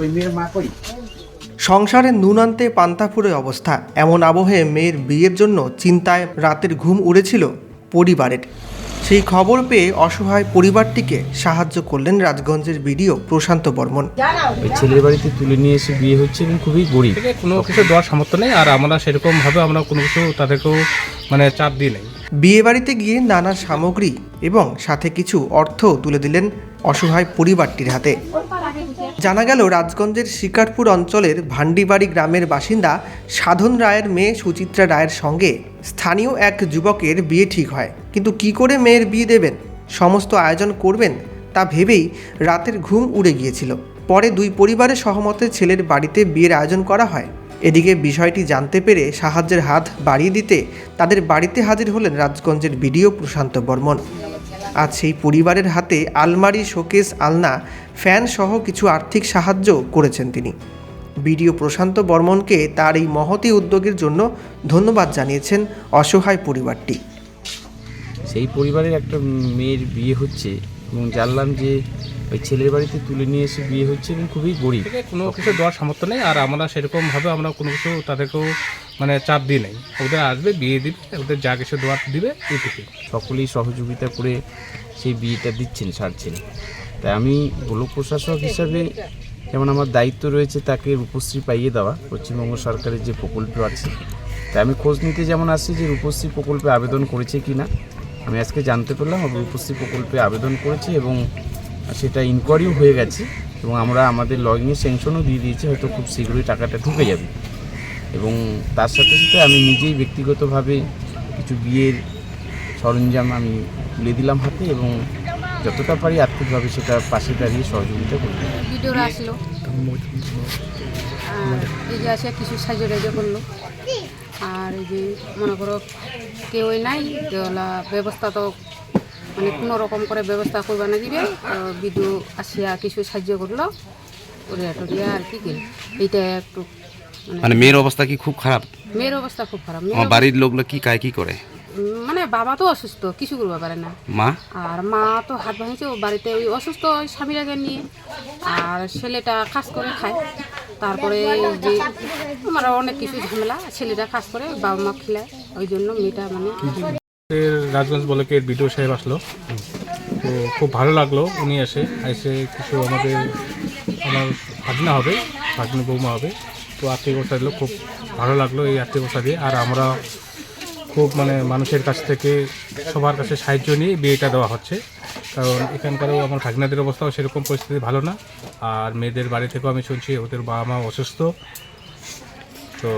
কই মেয়ের মা কই সংসারে নুন আনতে পান্তাফুরে অবস্থা। এমন আবহে মেয়ের বিয়ের জন্য চিন্তায় রাতের ঘুম উড়েছিল পরিবারের। সেই খবর পেয়ে অসহায় পরিবারটিকে সাহায্য করলেন রাজগঞ্জের বিডিও প্রশান্ত বর্মন। ওই ছেলের বাড়িতে তুলে নিয়ে এসে বিয়ে হচ্ছে এবং খুবই গরিব। কোনো কিছু দেওয়ার সামর্থ্য নেই আর আমরা সেরকমভাবে আমরা কোনো কিছু তাদেরকেও মানে চাপ দিই নাই। বিয়ে বাড়িতে গিয়ে নানা সামগ্রী এবং সাথে কিছু অর্থ তুলে দিলেন অসহায় পরিবারটির হাতে। জানা গেল, রাজগঞ্জের শিকারপুর অঞ্চলের ভান্ডিবাড়ি গ্রামের বাসিন্দা সাধন রায়ের মেয়ে সুচিত্রা রায়ের সঙ্গে স্থানীয় এক যুবকের বিয়ে ঠিক হয়। কিন্তু কি করে মেয়ের বিয়ে দেবেন? সমস্ত আয়োজন করবেন তা ভেবেই রাতের ঘুম উড়ে গিয়েছিল। পরে দুই পরিবারের সহমতে ছেলের বাড়িতে বিয়ের আয়োজন করা হয়। এদিকে বিষয়টি জানতে পেরে সাহায্যের হাত বাড়িয়ে দিতে তাদের বাড়িতে হাজির হলেন রাজগঞ্জের বিডিও প্রশান্ত বর্মন। আজ সেই পরিবারের হাতে আলমারি, শোকেস, আলনা, ফ্যান সহ কিছু আর্থিক সাহায্য করেছেন তিনি। বিডিও প্রশান্ত বর্মনকে তার এই মহতি উদ্যোগের জন্য ধন্যবাদ জানিয়েছেন অসহায় পরিবারটি। সেই পরিবারের একটা মেয়ের বিয়ে হচ্ছে এবং জানলাম যে ওই ছেলের বাড়িতে তুলে নিয়ে এসে বিয়ে হচ্ছে এবং খুবই গরিব। কোনো কিছু দেওয়ার সামর্থ্য নেই আর আমরা সেরকমভাবে আমরা কোনো কিছু তাদেরকেও মানে চাপ দিই নাই। ওদের আসবে বিয়ে দিবে ওদের যা কিছু দেওয়ার দিবে এইটুকুই। সকলেই সহযোগিতা করে সেই বিয়েটা দিচ্ছেন সারছেন। তাই আমি ব্লক প্রশাসক হিসাবে যেমন আমার দায়িত্ব রয়েছে তাকে রূপশ্রী পাইয়ে দেওয়া পশ্চিমবঙ্গ সরকারের যে প্রকল্প আছে তাই আমি খোঁজ নিতে যেমন আসছি যে রূপশ্রী প্রকল্পে আবেদন করেছে কি না আমি আজকে জানতে পারলাম রূপশ্রী প্রকল্পে আবেদন করেছে এবং সেটা ইনকোয়ারিও হয়ে গেছে এবং আমরা আমাদের লগিংয়ে স্যাংশনও দিয়ে দিয়েছি, হয়তো খুব শীঘ্রই টাকাটা ঢুকে যাবে। এবং তার সাথে সাথে আমি নিজেই ব্যক্তিগতভাবে কিছু বিয়ের সরঞ্জাম আমি তুলে দিলাম হাতে এবং যতটা পারি আর্থিকভাবে সেটা পাশে দাঁড়িয়ে সহযোগিতা আসে কিছু করল। আর এই যে মনে করো কেউই নাই ব্যবস্থা তো মানে কোনো রকম করে ব্যবস্থা করবা না দিবে ভিডিও আসিয়া কিছু সাহায্য করল ওরিয়া টরিয়া আর কি গেল। এইটা একটু মানে মেয়ের অবস্থা কি খুব খারাপ? মেয়ের অবস্থা খুব খারাপ। আমার বাড়ির লোকগুলো কি কায় কি করে? মানে বাবা তো অসুস্থ কিছু করতে পারে না। মা? আর মা তো হাত ভাঙছে ও বাড়িতে ওই অসুস্থ ওই স্বামীরাকে নিয়ে। আর ছেলেটা কাজ করে খায়। তারপরে যে আমার অনেক কিছু ঝামেলা ছেলেটা কাজ করে বাবা মা খেলায়। ওই জন্য মেয়েটা মানে রাজগঞ্জ ব্লকের বিডিও সাহেব আসলো। তো খুব ভালো লাগল উনি এসে। এসে কিছু আমাদের, আমার ভাগনা হবে, ভাগনা বৌমা হবে। তো আর্থিক অবস্থা দিল খুব ভালো লাগল এই আর্থিক অবস্থা দিয়ে। আর আমরা খুব মানে মানুষের কাছ থেকে সবার কাছে সাহায্য নিয়ে বিয়েটা দেওয়া হচ্ছে। কারণ এখানকারও আমার ভাগনাদের অবস্থাও সেরকম পরিস্থিতি ভালো না। আর মেয়েদের বাড়ি থেকেও আমি শুনছি, ওদের বাবা মা অসুস্থ। তো